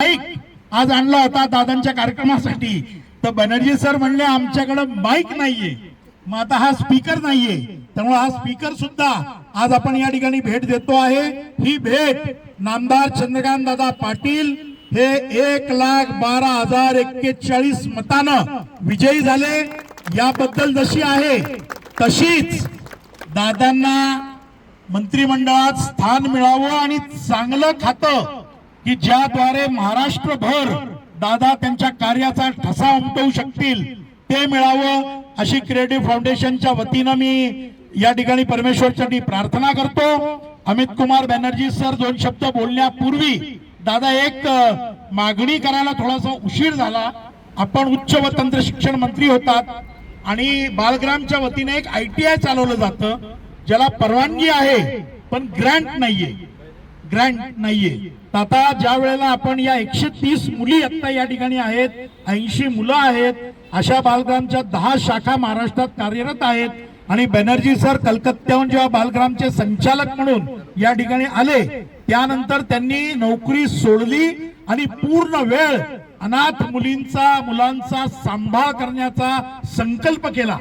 Mic आज आणला होता दादांच्या कार्यक्रमासाठी. तर बॅनर्जी सर म्हणले आमच्याकडे माईक नाहीये. मग आता हा स्पीकर नाहीये. त्यामुळे हा स्पीकर सुद्धा आज आपण या ठिकाणी भेट देतो आहे. ही भेट नामदार चंद्रकांत दादा पाटील हे एक लाख बारा हजार एक्केचाळीस मतानं विजयी झाले. याबद्दल जशी आहे तशीच दादांना मंत्रिमंडळात स्थान मिळावं आणि चांगलं खातं की ज्याद्वारे महाराष्ट्रभर दादा त्यांच्या कार्याचा ठसा उमटवू शकतील ते मिळावं अशी क्रिएटिव्ह फाउंडेशनच्या वतीनं मी या ठिकाणी परमेश्वरसाठी प्रार्थना करतो. अमित कुमार बॅनर्जी सर दोन शब्द बोलण्यापूर्वी दादा एक मागणी करायला थोडासा उशीर झाला. आपण उच्च व तंत्र शिक्षण मंत्री होतात आणि बालग्रामच्या वतीने एक आय टी आय चालवलं जातं ज्याला परवानगी आहे पण ग्रँट नाहीये. ग्रँट नाहीये. तर आता ज्या वेळेला आपण या एकशे तीस मुली आत्ता या ठिकाणी आहेत ऐंशी मुलं आहेत अशा बालग्रामच्या दहा शाखा महाराष्ट्रात कार्यरत आहेत आणि बॅनर्जी सर कलकत्त्याहून जेव्हा बालग्रामचे संचालक म्हणून या ठिकाणी आले त्यानंतर त्यांनी नोकरी सोडली आणि पूर्ण वेळ अनाथ मुलींचा मुलांचा सांभाळ करण्याचा संकल्प केला.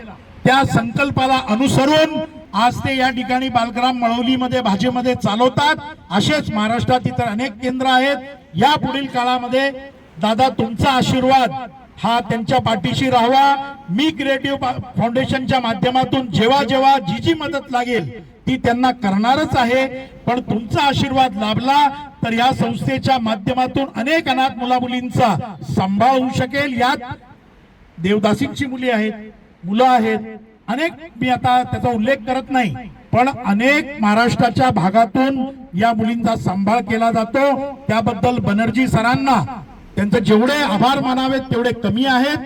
त्या संकल्पाला अनुसरून आज ते या ठिकाणी बालग्राम मळवलीमध्ये भाजीमध्ये चालवतात. असेच महाराष्ट्रात इतर अनेक केंद्र आहेत. या पुढील काळामध्ये दादा तुमचा आशीर्वाद हा त्यांच्या पाठीशी राहावा. मी क्रिएटिव्ह फाउंडेशनच्या माध्यमातून जेव्हा जेव्हा जी जी मदत लागेल ती त्यांना करणारच आहे. पण तुमचा आशीर्वाद लाभला तर या संस्थेच्या माध्यमातून अनेक अनाथ मुला मुलींचा सांभाळ होऊ शकेल. यात देवदासींची मुली आहेत मुलं आहेत अनेक मी आता त्याचा उल्लेख करत नाही पण अनेक महाराष्ट्राच्या भागातून या मुलींचा सांभाळ केला जातो. त्याबद्दल बनर्जी सरांना त्यांचे जेवढे आभार मानावेत तेवढे कमी आहेत.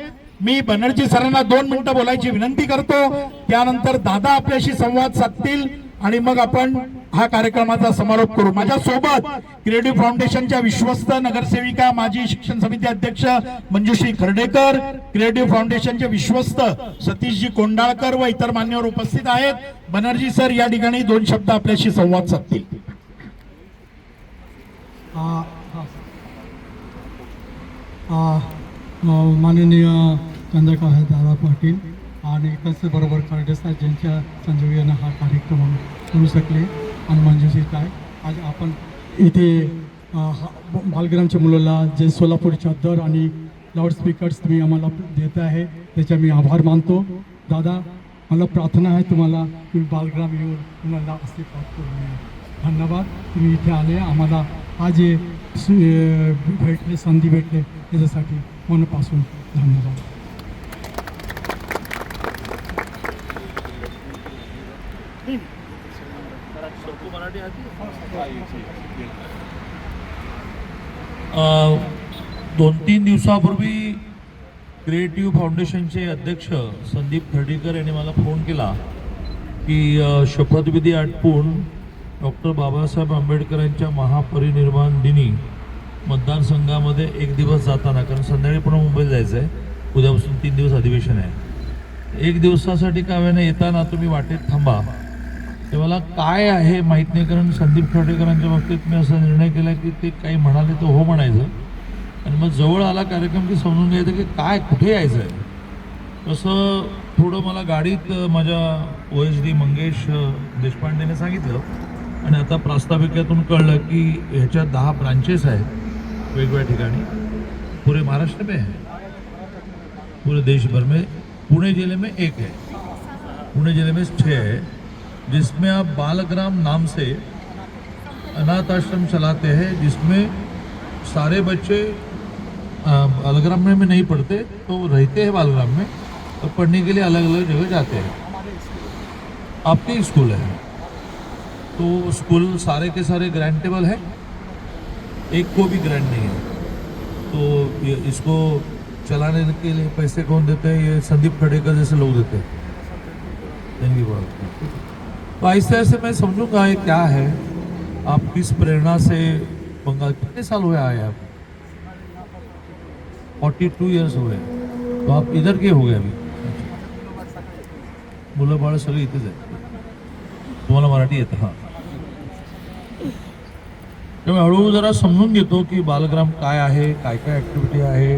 मी बनर्जी सरांना दोन मिनिटं बोलायची विनंती करतो. त्यानंतर दादा आपल्याशी संवाद साधतील आणि मग आपण हा कार्यक्रमाचा समारोप करू. माझ्या सोबत क्रिएटिव्ह फाउंडेशनच्या विश्वस्त नगरसेविका माजी शिक्षण समिती अध्यक्ष मंजुश्री खर्डेकर क्रिएटिव्ह फाउंडेशनचे विश्वस्त सतीशजी कोंडाळकर व इतर मान्यवर उपस्थित आहेत. बनर्जी सर या ठिकाणी दोन शब्द आपल्याशी संवाद साधतील. माननीय चंद्रकांत दादा पाटील आणि त्याचबरोबर कर्डेसाहेब ज्यांच्या संजोगानं हा कार्यक्रम करू शकले. आणि काय? आज आपण इथे हा- बालग्रामच्या मुलाला जे सोलापूरच्या दर आणि लाऊडस्पीकर्स तुम्ही आम्हाला देत आहे त्याचे मी आभार मानतो. दादा मला प्रार्थना आहे तुम्हाला तुम्ही बालग्राम येऊन तुम्हाला असे प्राप्त धन्यवाद. तुम्ही इथे आले आम्हाला आज हे भेटले संधी भेटले त्याच्यासाठी मनापासून धन्यवाद. दोन तीन दिवसापूर्वी क्रिएटिव्ह फाउंडेशनचे अध्यक्ष संदीप खर्डीकर यांनी मला फोन केला की शपथविधी आटपून डॉक्टर बाबासाहेब आंबेडकरांच्या महापरिनिर्वाण दिनी मतदारसंघामध्ये एक दिवस जाताना कारण संध्याकाळी पुन्हा मुंबईत जायचं आहे उद्यापासून तीन दिवस अधिवेशन आहे. एक दिवसासाठी का येताना तुम्ही वाटेत थांबा. ते मला काय आहे माहीत नाही कारण संदीप खर्डेकरांच्या बाबतीत मी असा निर्णय केला की ते काही म्हणाले तर हो म्हणायचं. आणि मग जवळ आला कार्यक्रम की समजून घ्यायचं की काय कुठे यायचं आहे तसं थोडं मला गाडीत माझ्या ओ एच डी मंगेश देशपांडेने सांगितलं. आणि आता प्रास्ताविकातून कळलं की ह्याच्यात दहा ब्रांचेस आहेत वेगवेगळ्या ठिकाणी. पुरे महाराष्ट्र में है. पूरे देश भर में पुणे जिले में एक है. पुणे जिले में छः है. जिसमें आप बालग्राम नाम से अनाथ आश्रम चलाते हैं, जिसमें सारे बच्चे बालग्राम में नहीं पढ़ते तो रहते हैं बालग्राम में और पढ़ने के लिए अलग अलग जगह जाते हैं। आपके ही स्कूल है। तो स्कूल सारे के सारे ग्रांटेबल है, एक को भी ग्रांट नहीं है। तो ये इसको चलाने के लिए पैसे कौन देते हैं? ये संदीप खड़ेकर जैसे लोग देते हैं। इनकी बात। तो ऐसे ऐसे मैं समझूँगा ये क्या है। आप किस प्रेरणा से बंगाल कितने साल हुए आए आप? फोर्टी टू ईयर्स हुए। तो आप इधर के हो गए अभी। मुलं बाळ सगळे इथेच आहेत तुम्हाला मराठी येतं हाँ। त्यामुळे हळूहळू जरा समजून घेतो की बालग्राम काय आहे, काय काय ॲक्टिव्हिटी आहे?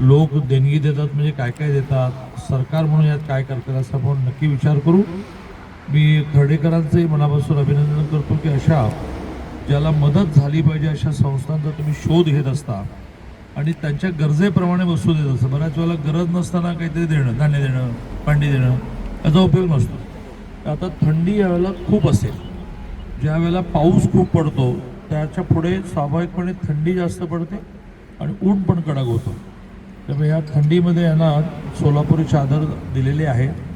लोक देणगी देतात, म्हणजे काय काय देतात? सरकार म्हणून यात काय करतात? नक्की विचार करू. मी खर्डेकरांचंही मनापासून अभिनंदन करतो की अशा ज्याला मदत झाली पाहिजे अशा संस्थांचा तुम्ही शोध घेत असता आणि त्यांच्या गरजेप्रमाणे वस्तू देत असतं. बऱ्याच वेळेला गरज नसताना काहीतरी देणं धान्य देणं पाणी देणं याचा उपयोग नसतो. आता थंडी यावेळेला खूप असेल. ज्या वेळेला पाऊस खूप पडतो त्याच्या पुढे स्वाभाविकपणे थंडी जास्त पडते आणि ऊन पण कडक होतं. त्यामुळे या थंडीमध्ये यांना सोलापुरी चादर दिलेली आहे.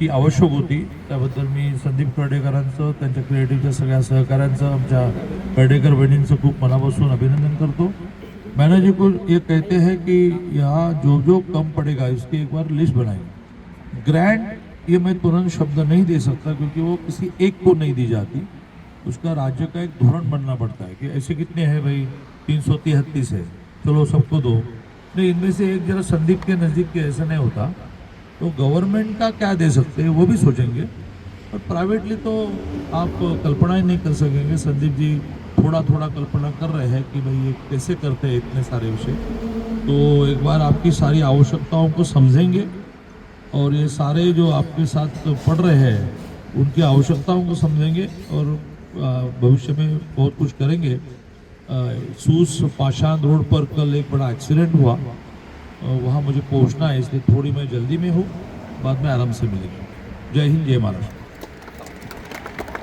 ती आवश्यक होती. त्याबद्दल मी संदीप कर्डेकरांचं त्यांच्या क्रिएटिव्हच्या सगळ्या सहकाऱ्यांचं, आमच्या कर्डेकर बहिणींचं अभिनंदन करतो. मैंने जी को ये कहते हैं कि यहाँ जो जो कम पड़ेगा, इसकी एक बार लिस्ट बनाई. ग्रैंड ये मैं तुरंत शब्द नहीं दे सकता, क्योंकि वो किसी एक को नहीं दी जाती. उसका राज्य का एक धोरण बनना पड़ता है कि ऐसे कितने हैं भाई? तीन सौ तिहत्तीस है. चलो सबको दो. नहीं, इनमें से एक जरा संदीप के नज़दीक के ऐसा नहीं होता. तो गवर्नमेंट का क्या दे सकते हैं, वो भी सोचेंगे। और प्राइवेटली तो आप कल्पना ही नहीं कर सकेंगे। संदीप जी थोड़ा थोड़ा कल्पना कर रहे हैं कि भाई ये कैसे करते हैं इतने सारे विषय। तो एक बार आपकी सारी आवश्यकताओं को समझेंगे और ये सारे जो आपके साथ पढ़ रहे हैं, उनकी आवश्यकताओं को समझेंगे और भविष्य में बहुत कुछ करेंगे। सूस पाषाण रोड पर कल एक बड़ा एक्सीडेंट हुआ। वहाँ मुझे पहुँचना है इसलिए थोड़ी मैं जल्दी में हूँ बाद में आराम से मिलेंगे। जय हिंद जय महाराष्ट्र।